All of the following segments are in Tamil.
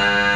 Bye.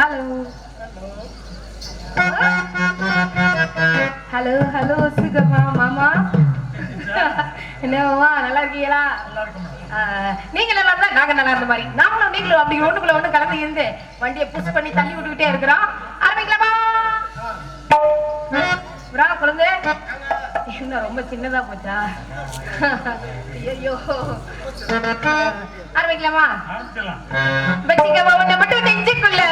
ஹலோ ஹலோ ஹலோ சுகமா மாமா என்ன மாமா நல்லா இருக்கீங்களா? நீங்க நல்லா இருந்தா நாங்க நல்லா இருந்த மாதிரி. நாங்களும் நீங்களும் அப்படி ஒண்ணுக்குள்ள ஒண்ணு கலந்து இருந்து வண்டியை புஷ் பண்ணி தள்ளி விட்டுக்கிட்டே இருக்கிறோம். ஆரம்பிக்கலாமா? பிரா குழந்தை. என்ன ரொம்ப சின்னதா போச்சா? ஐயோ ஆரம்பிக்கலாமா? வச்சிக்கமா உன்னை மட்டும் நெஞ்சுக்குள்ள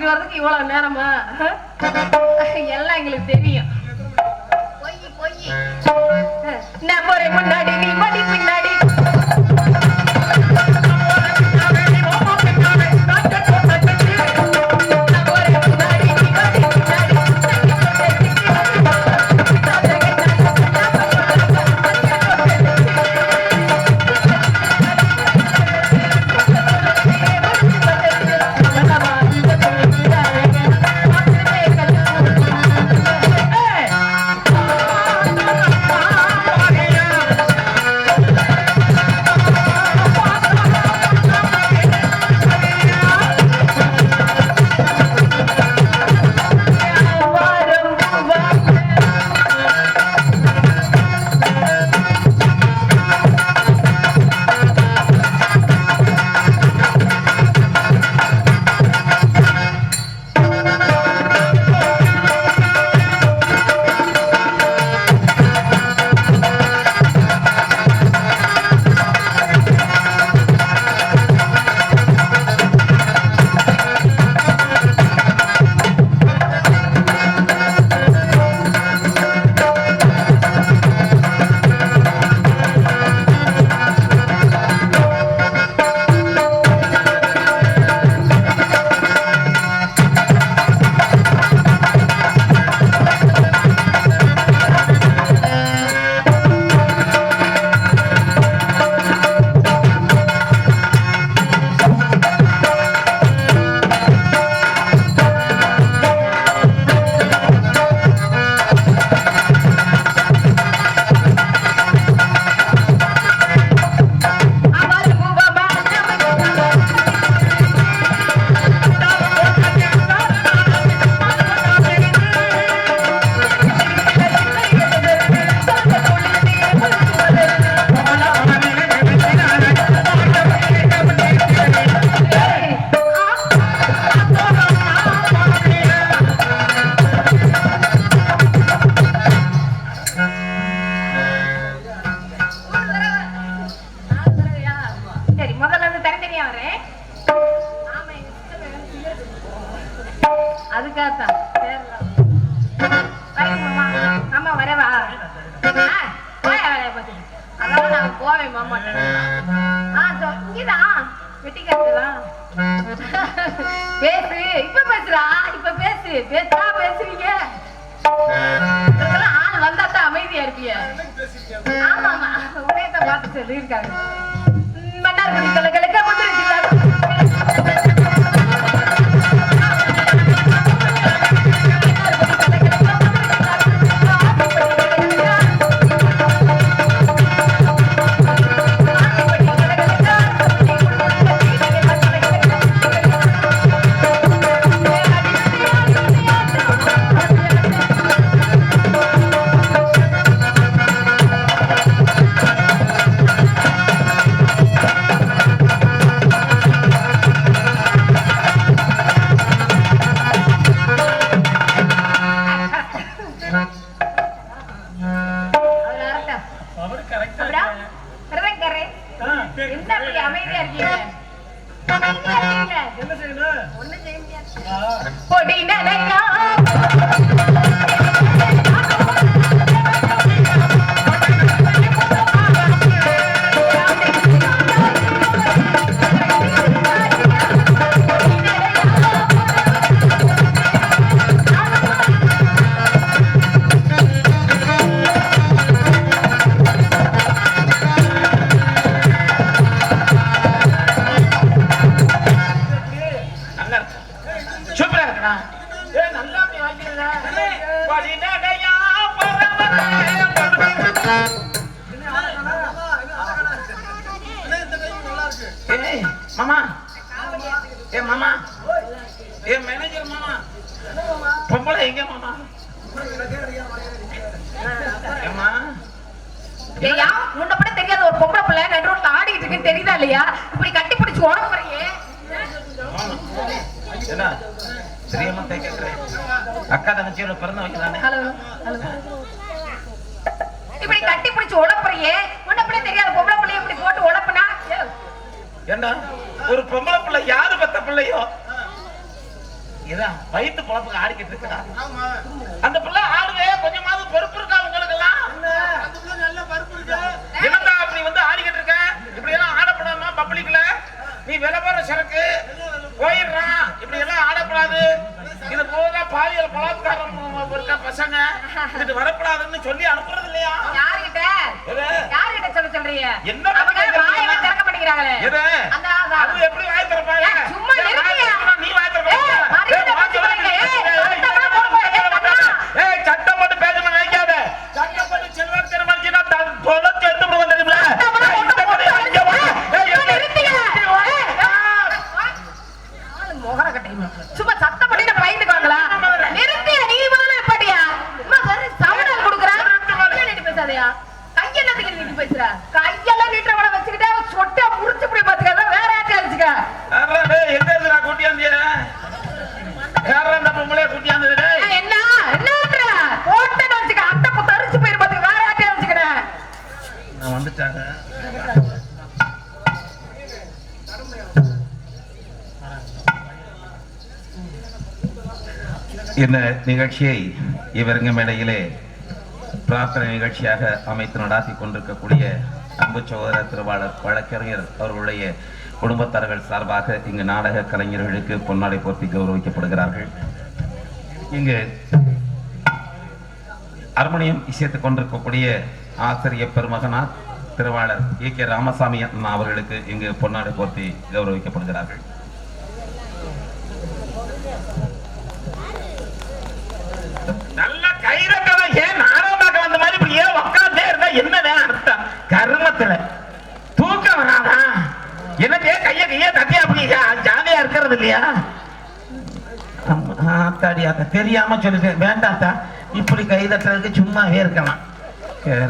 கூட்டிட்டு வர்றதுக்கு இவ்வளவு நேரமா? எல்லாம் எங்களுக்கு தெரியும். முன்னாடி? பொம்பளை எங்க மாமா? ஏமா ஏயா தெரியாத ஒரு பொம்பளை பிள்ளை? நடு ரோட்ல ஆடிட்டு இருக்குன்னு தெரியுதா இல்லையா? இப்படி கட்டி பிடிச்சி ஓட என்ன ஸ்ரீமந்தை கேட்கிறேன் அக்கா தங்கச்சியோட பிறந்த வைக்கலானே ஹலோ இப்படி கட்டி பிடிச்சு உழப்புறியே? உனப்படி தெரியாது பொம்பளை பிள்ளைய இப்படி போட்டு உழப்புனா? என்ன ஒரு பொம்பளை பிள்ளை யாரு பத்த பிள்ளையோ? இதான் வயிற்று பழப்புக்கு ஆடிக்கிட்டு இருக்கா. அந்த பிள்ளை ஆடுவே கொஞ்சமாவது பொறுப்பு இருக்கா? வரக்கூடாதுன்னு சொல்லி எங்க இருந்துடா கூட்டியாந்திய? யார்றா இந்த பொம்பளைய கூட்டியாந்தது டேய்? ஏய், என்ன என்னன்ற? போட்டேன்னு வச்சுக்க. போயிரு பாத்துக்க. வேற யார்ட்டையும் அடிச்சுக்கிறேன். நான் வந்துட்டாங்க இந்த நிகழ்ச்சியை இவருங்க மேடையிலே பிரார்த்தனை நிகழ்ச்சியாக அமைத்து நடாத்தி கொண்டிருக்கக்கூடிய அன்பு சகோதர திருவாளர் வழக்கறிஞர் அவர்களுடைய குடும்பத்தார்கள் சார்பாக இங்கு நாடக கலைஞர்களுக்கு பொன்னாடை போர்த்தி கௌரவிக்கப்படுகிறார்கள். இங்கு அர்மணியம் இசைத்துக் கொண்டிருக்கக்கூடிய ஆசிரியர் பெருமகனார் திருவாளர் ஏ கே ராமசாமி அண்ணா அவர்களுக்கு இங்கு பொன்னாடை போர்த்தி கௌரவிக்கப்படுகிறார்கள். போறது இல்லையா ஆத்தாடி தெரியாம சொல்லி வேண்டாத்தா இப்படி கை தட்டுறதுக்கு சும்மாவே இருக்கலாம்.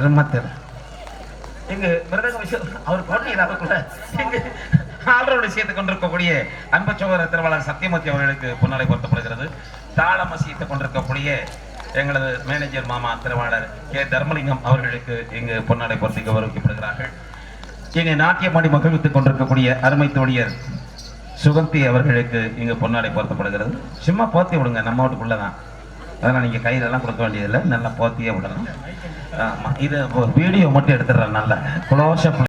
கர்மத்தில் எங்க மிருதங்க விஷயம் அவர் போட்டியில் அவருக்குள்ள இங்கு ஆல்ரோடு சேர்த்து கொண்டிருக்கக்கூடிய அன்பு திருவாளர் சத்தியமூர்த்தி அவர்களுக்கு புன்னலை பொருத்தப்படுகிறது. தாளம் வசித்துக் கொண்டிருக்கக்கூடிய எங்களது மேனேஜர் மாமா திருவாளர் கே. தர்மலிங்கம் அவர்களுக்கு இங்கு பொன்னாடை பொருத்திக்க கௌரவிக்கப்படுகிறார்கள் இங்கு நாட்டியமாடி மகிழ்வித்துக் கொண்டிருக்கக்கூடிய அருமை தோழியர் சுகந்தி அவர்களுக்கு இங்கே பொன்னாடை போர்த்தப்படுகிறது. சும்மா போத்தி விடுங்க நம்ம வீட்டுக்குள்ளே தான் அதெல்லாம் நீங்கள் கையிலெல்லாம் கொடுக்க வேண்டியதில்லை நல்லா போத்தியே விடலாம் ஆமாம் இது வீடியோ மட்டும் எடுத்துடுறேன் நல்லா. குளோஷப்